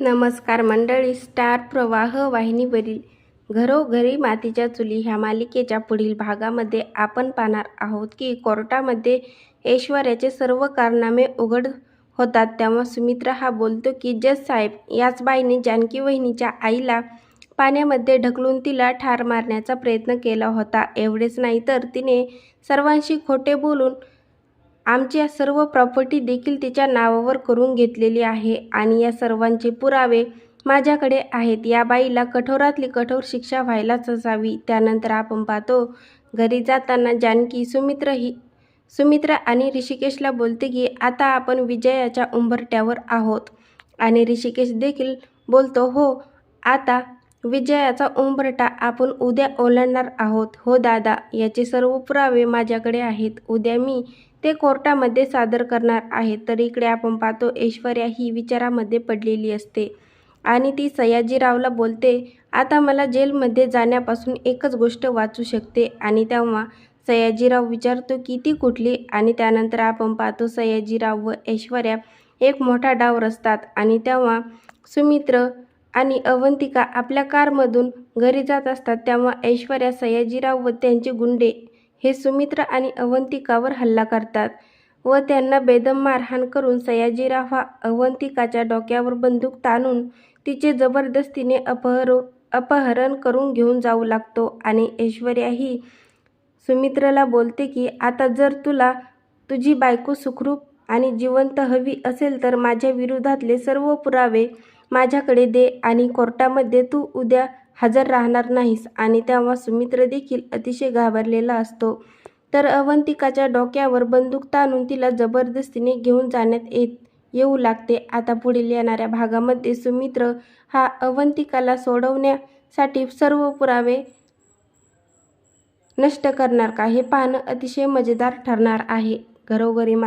नमस्कार मंडळी. स्टार प्रवाह वाहिनीवरील घरोघरी मातीच्या चुली ह्या मालिकेच्या पुढील भागामध्ये आपण पाहणार आहोत की कोर्टामध्ये ऐश्वर्याचे सर्व कारनामे उघड होतात. तेव्हा सुमित्रा हा बोलतो की जज साहेब याच बाईने जानकी वहिनीच्या आईला पाण्यामध्ये ढकलून तिला ठार मारण्याचा प्रयत्न केला होता. एवढेच नाही तर तिने सर्वांशी खोटे बोलून आमच्या सर्व प्रॉपर्टी देखील तिच्या नावावर करून घेतलेली आहे आणि या सर्वांचे पुरावे माझ्याकडे आहेत. या बाईला कठोरातली कठोर शिक्षा व्हायलाच असावी त्यानंतर आपण पाहतो घरी जाताना जानकी सुमित्र ही सुमित्रा आणि ऋषिकेशला बोलते की आता आपण विजयाच्या उंबरट्यावर आहोत. आणि ऋषिकेश देखील बोलतो हो आता विजयाचा उंबरटा आपण उद्या ओलांडणार आहोत. हो दादा याचे सर्व पुरावे माझ्याकडे आहेत. उद्या मी ते कोर्टामध्ये सादर करणार आहे तर इकडे आपण पाहतो ऐश्वर्या ही विचारामध्ये पडलेली असते. आणि ती सयाजीरावला बोलते आता मला जेलमध्ये जाण्यापासून एकच गोष्ट वाचू शकते. आणि तेव्हा सयाजीराव विचारतो की ती कुठली? आणि त्यानंतर आपण पाहतो सयाजीराव व ऐश्वर्या एक मोठा डाव रचतात. आणि तेव्हा सुमित्र आणि अवंतिका आपल्या कारमधून घरी जात असतात तेव्हा ऐश्वर्या सयाजीराव व त्यांचे गुंडे हे सुमित्र आणि अवंतिकावर हल्ला करतात व त्यांना बेदम मारहाण करून सयाजीराव हा अवंतिकाच्या डोक्यावर बंदूक ताणून तिचे जबरदस्तीने अपहर अपहरण करून घेऊन जाऊ लागतो आणि ऐश्वर्या ही सुमित्राला बोलते की आता जर तुला तुझी बायको सुखरूप आणि जिवंत हवी असेल तर माझ्या विरोधातले सर्व पुरावे माझ्याकडे दे आणि कोर्टामध्ये तू उद्या हजर राहणार नाहीस आणि तेव्हा सुमित्र देखील अतिशय घाबरलेला असतो. तर अवंतिकाच्या डोक्यावर बंदूक ताणून तिला जबरदस्तीने घेऊन जाण्यात येत येऊ लागते. आता पुढील येणाऱ्या भागामध्ये सुमित्र हा अवंतिकाला सोडवण्यासाठी सर्व पुरावे नष्ट करणार का हे पाहणं अतिशय मजेदार ठरणार आहे. घरोघरी मात्र